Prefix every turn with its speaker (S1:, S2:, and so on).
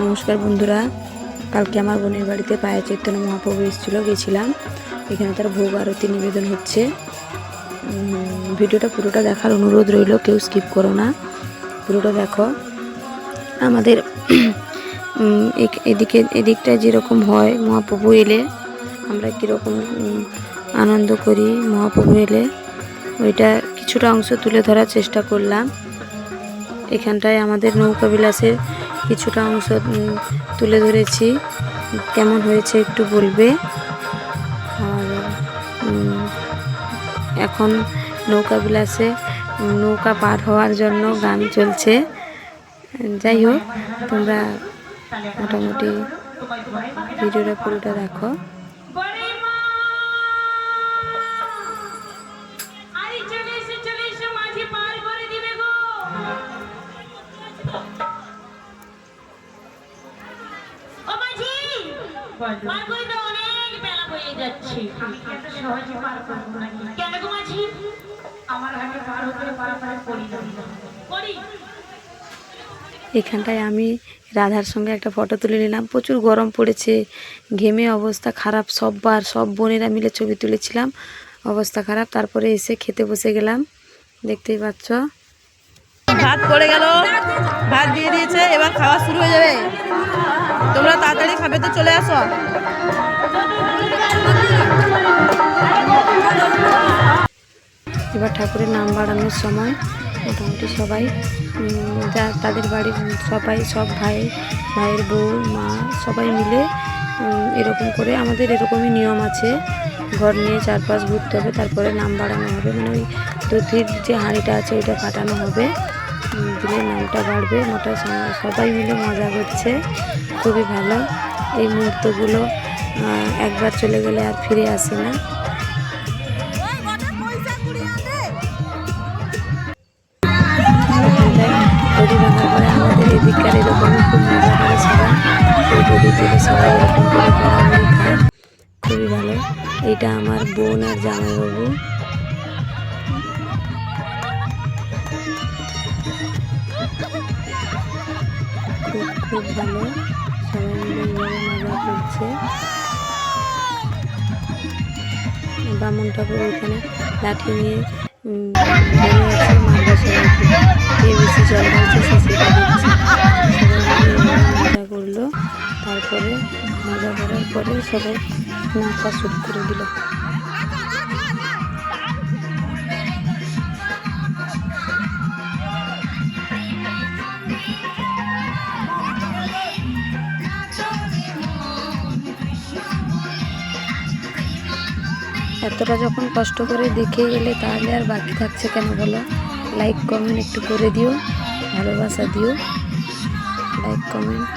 S1: নমস্কার বন্ধুরা। কালকে আমার বোনের বাড়িতে পায়ে চৈতন্য মহাপ্রভু এসেছিল, গেছিলাম। এখানে তার ভোগ আরতি নিবেদন হচ্ছে। ভিডিওটা পুরোটা দেখার অনুরোধ রইল, কেউ স্কিপ করো না। পুরোটা দেখো। আমাদের এদিকে, এদিকটায় যেরকম হয়, মহাপ্রভু এলে আমরা কীরকম আনন্দ করি। মহাপ্রভু এলে ওইটা কিছুটা অংশ তুলে ধরার চেষ্টা করলাম। এখানটায় আমাদের নৌকা বিলাসের কিছুটা অংশ তুলে ধরেছি। কেমন হয়েছে একটু বলবে? আর এখন নৌকা বিলাসে, নৌকা পার হওয়ার জন্য গান চলছে। যাই হোক, তোমরা মোটামুটি ভিডিওটা পুরোটা দেখো।
S2: পার অনেক বেলা হয়ে যাচ্ছে।
S3: আমি এত সহজে পার করব নাকি?
S2: কেন গো মাঝি?
S3: আমার হাতে পার হতে পারাপার করি
S2: করি
S1: এখানটায় আমি রাধার সঙ্গে একটা ফটো তুলে নিলাম। প্রচুর গরম পড়েছে ঘেমে অবস্থা খারাপ সববার সব বোনেরা মিলে ছবি তুলেছিলাম। অবস্থা খারাপ তারপরে এসে খেতে বসে গেলাম। দেখতেই পাচ্ছ।
S4: ভাত পড়ে গেল ভাত দিয়ে দিয়েছে এবার খাওয়া শুরু হয়ে যাবে। তাড়াতাড়ি খাবে তো চলে আসো।
S1: এবার ঠাকুরের নাম বাড়ানোর সময় মোটামুটি সবাই যা তাদের বাড়ির সবাই, সব ভাই, ভাইয়ের বউ, মা, সবাই মিলে এরকম করে আমাদের এরকমই নিয়ম আছে। ঘর নিয়ে চারপাশ ঘুরতে হবে, তারপরে নাম বাড়ানো হবে। মানে ওই দধির যে হাঁড়িটা আছে, ওইটা ফাটানো হবে। দিলে নামটা বাড়বে, মোটা সবাই মিলে মজা করছে। খুবই ভালো। এই মুহূর্তগুলো একবার চলে গেলে আর ফিরে আসে না। এরকম খুব খুবই ভালো। এটা আমার বোন আর জামাইবাবু। খুব খুব ভালো। মজা করছে বামুন ঠাকুর ওখানে লাঠি নিয়ে আছে মজা করল। তারপরে মজা করার পরে সবাই নাচা শুরু করে দিল। এতটা যখন কষ্ট করে দেখে গেলে তাহলে আর বাকি থাকছে কেন বলো? লাইক কমেন্ট একটু করে দিও, ভালোবাসা দিও। Like comment